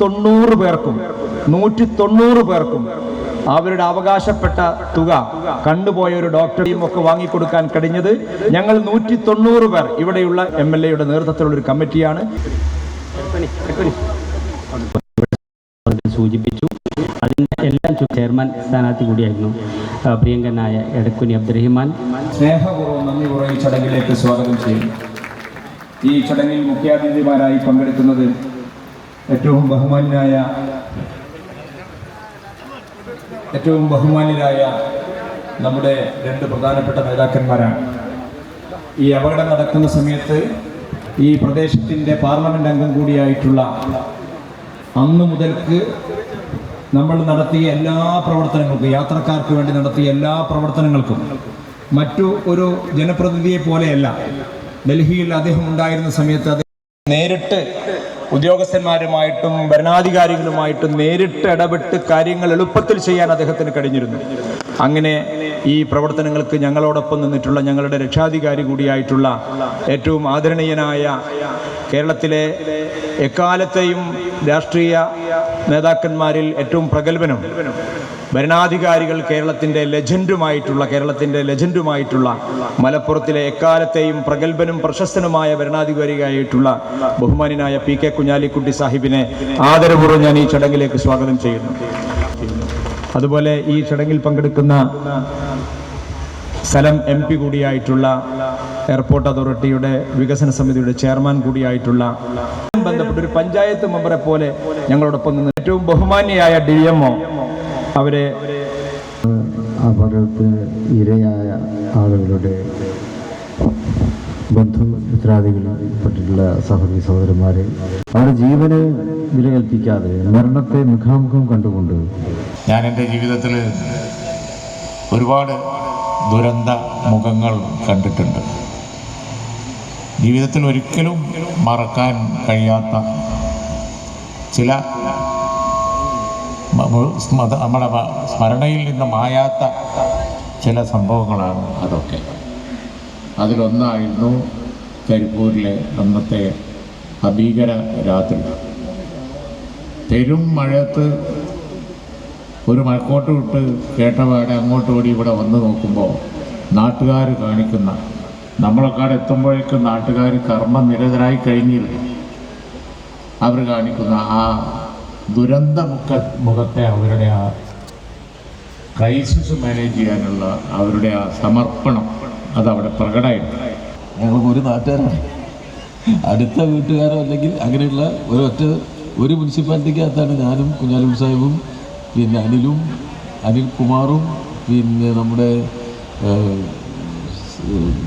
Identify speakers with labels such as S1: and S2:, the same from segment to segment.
S1: തൊണ്ണൂറ് പേർക്കും നൂറ്റി തൊണ്ണൂറ് പേർക്കും അവരുടെ അവകാശപ്പെട്ട തുക കണ്ടുപോയ ഒരു ഡോക്ടറെയും ഒക്കെ വാങ്ങിക്കൊടുക്കാൻ കഴിഞ്ഞത് ഞങ്ങൾ നൂറ്റി തൊണ്ണൂറ് പേർ ഇവിടെയുള്ള എം എൽ എയുടെ നേതൃത്വത്തിലുള്ള ഒരു കമ്മിറ്റിയാണ്.
S2: സൂചിപ്പിച്ചു. അതിന്റെ എല്ലാം ചെയർമാൻ സ്ഥാനാർത്ഥി കൂടിയായിരുന്നു പ്രിയങ്കനായ എടക്കുനി അബ്ദുറഹിമാൻ.
S1: സ്നേഹപൂർവം നന്ദി കുറവ് ചടങ്ങിലേക്ക് സ്വാഗതം ചെയ്യും ഈ ചടങ്ങിൽ മുഖ്യാതിഥിമാരായി പങ്കെടുക്കുന്നത് ഏറ്റവും ബഹുമാന്യനായ ഏറ്റവും ബഹുമാന്യരായ നമ്മുടെ രണ്ട് പ്രധാനപ്പെട്ട നേതാക്കന്മാരാണ്. ഈ അപകടം നടക്കുന്ന സമയത്ത് ഈ പ്രദേശത്തിന്റെ പാർലമെന്റ് അംഗം കൂടിയായിട്ടുള്ള അന്ന് മുതൽക്ക് നമ്മൾ നടത്തിയ എല്ലാ പ്രവർത്തനങ്ങൾക്കും യാത്രക്കാർക്ക് വേണ്ടി നടത്തിയ എല്ലാ പ്രവർത്തനങ്ങൾക്കും മറ്റു ഒരു ജനപ്രതിനിധിയെ പോലെയല്ല ഡൽഹിയിൽ അദ്ദേഹം ഉണ്ടായിരുന്ന സമയത്ത് അദ്ദേഹം നേരിട്ട് ഉദ്യോഗസ്ഥന്മാരുമായിട്ടും ഭരണാധികാരികളുമായിട്ടും നേരിട്ട് ഇടപെട്ട് കാര്യങ്ങൾ എളുപ്പത്തിൽ ചെയ്യാൻ അദ്ദേഹത്തിന് കഴിഞ്ഞിരുന്നു. അങ്ങനെ ഈ പ്രവർത്തനങ്ങൾക്ക് ഞങ്ങളോടൊപ്പം നിന്നിട്ടുള്ള ഞങ്ങളുടെ രക്ഷാധികാരി കൂടിയായിട്ടുള്ള ഏറ്റവും ആദരണീയനായ കേരളത്തിലെ എക്കാലത്തെയും രാഷ്ട്രീയ നേതാക്കന്മാരിൽ ഏറ്റവും പ്രഗത്ഭനും ഭരണാധികാരികൾ കേരളത്തിന്റെ ലെജൻഡുമായിട്ടുള്ള കേരളത്തിന്റെ ലെജൻഡുമായിട്ടുള്ള മലപ്പുറത്തിലെ എക്കാലത്തെയും പ്രഗത്ഭനും പ്രശസ്തനുമായ ഭരണാധികാരിയായിട്ടുള്ള ബഹുമാനായ പി കെ കുഞ്ഞാലിക്കുട്ടി സാഹിബിനെ ആദരപൂർവം ഞാൻ ഈ ചടങ്ങിലേക്ക് സ്വാഗതം ചെയ്യുന്നു. അതുപോലെ ഈ ചടങ്ങിൽ പങ്കെടുക്കുന്ന സ്ഥലം എം പി കൂടിയായിട്ടുള്ള എയർപോർട്ട് അതോറിറ്റിയുടെ വികസന സമിതിയുടെ ചെയർമാൻ കൂടിയായിട്ടുള്ള ബന്ധപ്പെട്ട ഒരു പഞ്ചായത്ത് മെമ്പറെ പോലെ ഞങ്ങളോടൊപ്പം നിന്ന് ഏറ്റവും ബഹുമാന്യയായ ഡി എം അവരെ
S3: അപകടത്തിന് ഇരയായ ആളുകളുടെ ബന്ധു മിത്രാദികളിൽപ്പെട്ടിട്ടുള്ള സഹോദരി സഹോദരന്മാരെ അവരുടെ ജീവനെ വില കൽപ്പിക്കാതെ മരണത്തെ മുഖാമുഖം കണ്ടുകൊണ്ട്
S4: ഞാൻ എന്റെ ജീവിതത്തിൽ ഒരുപാട് ദുരന്ത മുഖങ്ങൾ കണ്ടിട്ടുണ്ട്. ജീവിതത്തിൽ ഒരിക്കലും മറക്കാൻ കഴിയാത്ത ചില നമ്മുടെ സ്മരണയിൽ നിന്ന് മായാത്ത ചില സംഭവങ്ങളാണ് അതൊക്കെ. അതിലൊന്നായിരുന്നു കരിപ്പൂരിലെ അന്നത്തെ അഭീകര രാത്രി. പെരും മഴയത്ത് ഒരു മഴക്കോട്ട് വിട്ട് കേട്ടപാടെ അങ്ങോട്ട് ഓടി ഇവിടെ വന്ന് നോക്കുമ്പോൾ നാട്ടുകാർ കാണിക്കുന്ന നമ്മളെക്കാട് എത്തുമ്പോഴേക്കും നാട്ടുകാർ കർമ്മനിരതരായി കഴിഞ്ഞിരുന്നു. അവർ കാണിക്കുന്ന ആ ദുരന്ത മുഖ മുഖത്തെ അവരുടെ ആ ക്രൈസിസ് മാനേജ് ചെയ്യാനുള്ള അവരുടെ ആ സമർപ്പണം അതവിടെ പ്രകടമായിട്ടുണ്ട്.
S5: ഞങ്ങൾക്ക് ഒരു നാട്ടുകാരാണ്. അടുത്ത വീട്ടുകാരോ അല്ലെങ്കിൽ അങ്ങനെയുള്ള ഒരൊറ്റ ഒരു മുനിസിപ്പാലിറ്റിക്കകത്താണ് ഞാനും കുഞ്ഞാലും സാഹിബും പിന്നെ അനിലും അനിൽ കുമാറും പിന്നെ നമ്മുടെ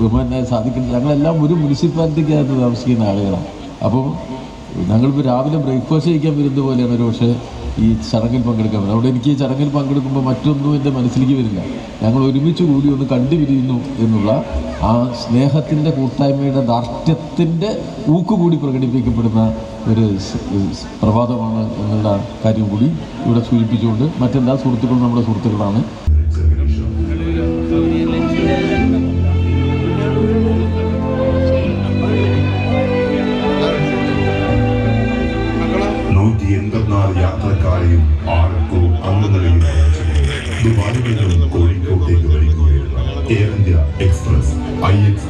S5: ബഹുമാനായ സാധിക്കുന്നത് ഞങ്ങളെല്ലാം ഒരു മുനിസിപ്പാലിറ്റിക്കകത്ത് താമസിക്കുന്ന ആളുകളാണ്. അപ്പോൾ ഞങ്ങളിപ്പോൾ രാവിലെ ബ്രേക്ക്ഫാസ്റ്റ് കഴിക്കാൻ വരുന്നത് പോലെയാണ് ഒരു പക്ഷേ ഈ ചടങ്ങിൽ പങ്കെടുക്കാൻ അവിടെ എനിക്ക് ചടങ്ങിൽ പങ്കെടുക്കുമ്പോൾ മറ്റൊന്നും എന്റെ മനസ്സിലേക്ക് വരില്ല. ഞങ്ങൾ ഒരുമിച്ച് കൂടി ഒന്ന് കണ്ടുപിരിയുന്നു എന്നുള്ള ആ സ്നേഹത്തിന്റെ കൂട്ടായ്മയുടെ ദാർഢ്യത്തിന്റെ ഊക്കുകൂടി പ്രകടിപ്പിക്കപ്പെടുന്ന ഒരു പ്രഭാതമാണ് എന്നുള്ള കാര്യം കൂടി ഇവിടെ സൂചിപ്പിച്ചുകൊണ്ട് മറ്റെല്ലാ സുഹൃത്തുക്കളും നമ്മുടെ സുഹൃത്തുക്കളാണ്.
S6: Air India Express, IX